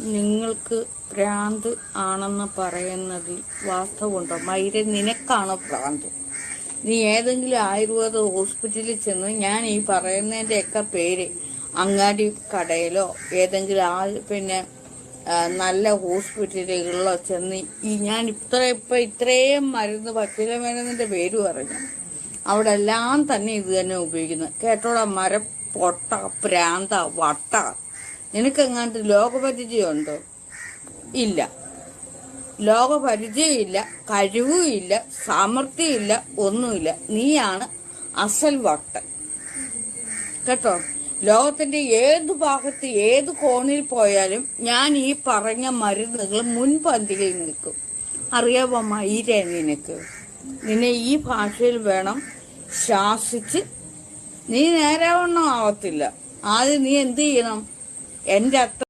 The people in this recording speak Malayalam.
നിങ്ങൾക്ക് ഭ്രാന്ത് ആണെന്ന് പറയുന്നതിൽ വാസ്തവമുണ്ടോ മൈര നിനക്കാണ് ഭ്രാന്ത്? നീ ഏതെങ്കിലും ആയുർവേദ ഹോസ്പിറ്റലിൽ ചെന്ന് ഞാൻ ഈ പറയുന്നതിന്റെയൊക്കെ പേര് അങ്ങാടി കടയിലോ ഏതെങ്കിലും ആ പിന്നെ നല്ല ഹോസ്പിറ്റലുകളിലോ ചെന്ന് ഈ ഞാൻ ഇത്ര ഇപ്പം ഇത്രയും മരുന്ന് പച്ചില മരുന്നിന്റെ പേര് പറഞ്ഞു. അവിടെ എല്ലാം തന്നെ ഇത് തന്നെ ഉപയോഗിക്കുന്നത്. കേട്ടോടാ മരം പൊട്ട പ്രാന്ത വട്ട. നിനക്കെങ്ങാണ്ട് ലോകപരിചയമുണ്ടോ? ഇല്ല. ലോകപരിചയമില്ല കഴിവുമില്ല സാമർഥ്യമില്ല ഒന്നുമില്ല. നീയാണ് അസൽ വട്ടൻ. കേട്ടോ? ലോകത്തിന്റെ ഏത് ഭാഗത്ത് ഏത് കോണിൽ പോയാലും ഞാൻ ഈ പറഞ്ഞ മരുന്നുകൾ മുൻപന്തിയിൽ നിൽക്കും. അറിയാവോ മയിരേ നിനക്ക്? നിന്നെ ഈ ഭാഷയിൽ വേണം ശാസിച്ച്. നീ നേരാവണ്ണം ആവത്തില്ല. ആദ്യം നീ എന്ത് ചെയ്യണം? എന്റെ അത്ര